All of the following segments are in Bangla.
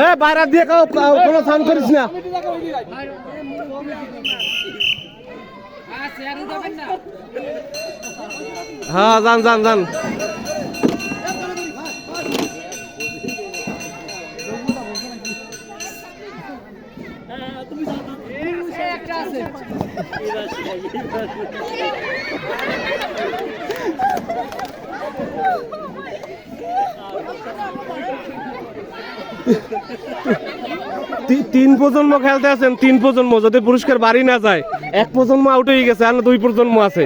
এ বাইরে দিয়ে কাউ কোনো সাউন্ড করিস না। হ্যাঁ যান যান যান তি- তিন প্রজন্ম খেলতে আছেন তিন প্রজন্ম যদি পুরস্কার বাড়ি না যায় এক প্রজন্ম আউট হয়ে গেছে আর দুই প্রজন্ম আছে।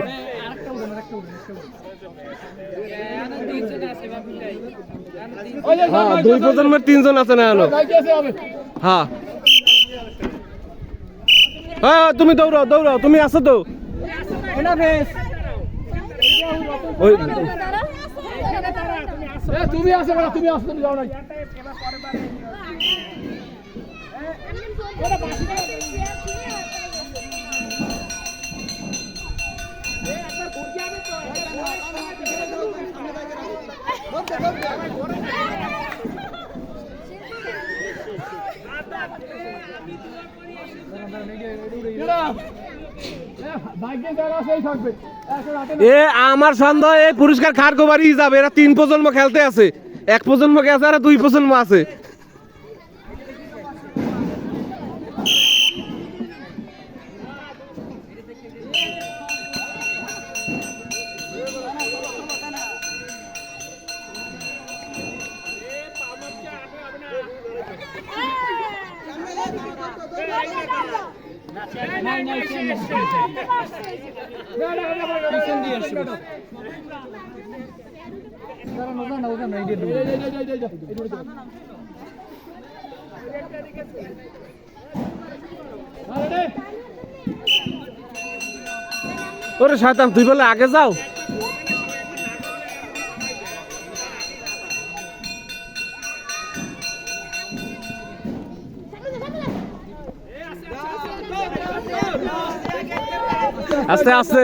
হ্যাঁ দুই প্রজন্মের তিনজন আছে না হলো। হ্যাঁ। হ্যাঁ তুমি দৌড়াও দৌড়াও তুমি আছো তো? ওই তুমি আসো না তুমি আসো তুমি যাও এরা, এ, এ, আমার সন্দেহ, এই পুরস্কার খার বাড়ি যাবে এরা তিন প্রজন্ম খেলতে আছে। এক প্রজন্ম গেছে আর দুই প্রজন্ম আছে। ওরে সাতাম তুই বলে আগে যাও। আস্তে আস্তে।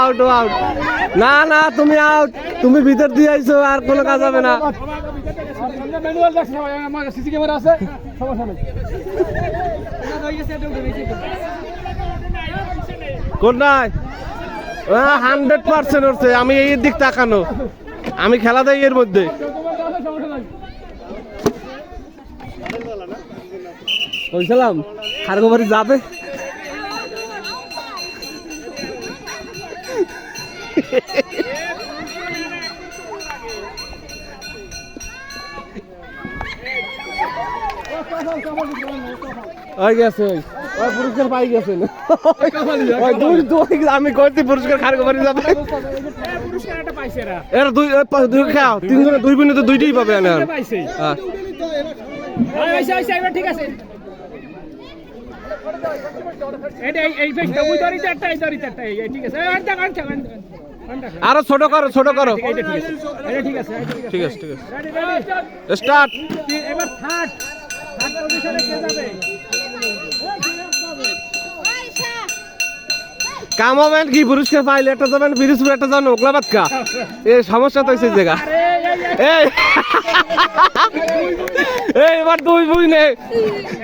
আউট আউট না না তুমি আউট তুমি ভিতর দিয়ে আইছো আর কোনো কাজ হবে না। সিসি ক্যামেরা আছে সমস্যা নেই? কোন নাই হান্ড্রেড পার্সেন্ট উঠছে আমি এই দিক তাকানো। আমি খেলা দেই এর মধ্যে। বলছিলাম খারগোবাড়ি যাবে? আমি কইছি পুরস্কার খারগোবাড়ি যাবে দুই বিনে তো দুইটাই পাবে হ্যাঁ আরও ছোট করো ছোট করো ঠিক আছে ঠিক আছে স্টার্ট এবার থার্ড থার্ড পজিশনে কে যাবে কামাবেন কি পুরস্কার পাইলে একটা যাবেন পিরিজপুর একটা যাবেন এ সমস্যা তো হয়েছে জায়গা। এই এবার দুই বুই নে।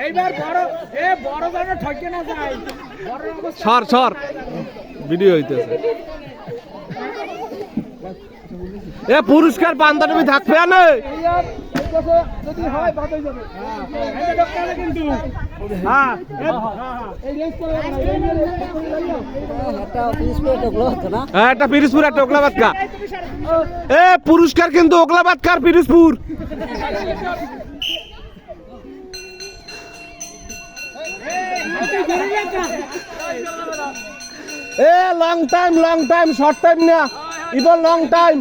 এইবার বড় এ বড় যেন ঠকে না যায়। সর সর। ভিডিও হইতেছে। এ পুরস্কার পান্তা তুমি থাকবে না। যদি হয় হয়ে কিন্তু। হ্যাঁ। একটা একটা এ, পুরস্কার কিন্তু ওকলাবাদ কার পিরিসপুর এ long time long time short time না। ইবন লং টাইম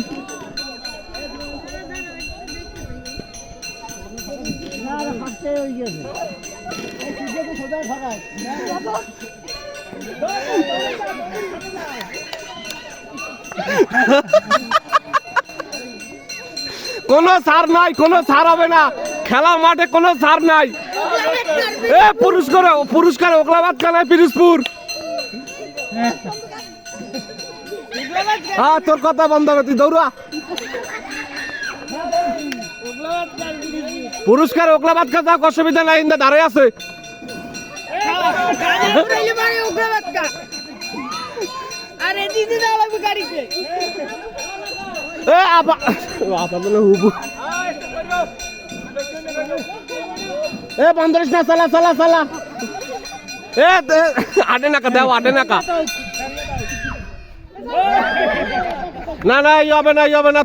কোনো সার নাই কোনো সার হবে না। খেলা মাঠে কোনো সার নাই। এ পুরস্কার পুরস্কার ওকলাবাদ কানায় পিরিসপুর হ্যাঁ তোর কথা বন্ধ হবে তুই দৌড়া। পুরস্কার ওকলাবাদ কা যাক অসুবিধা নাই ইন্দা দাঁড়ায় আছে। আরে দিদি দাও লাগবে গাড়িতে। এ আপা আপা বলে হুবু। এ পঞ্চাশ না এ আটে নাকা দেও আটে নাকা। না না ই হবে না ই হবে না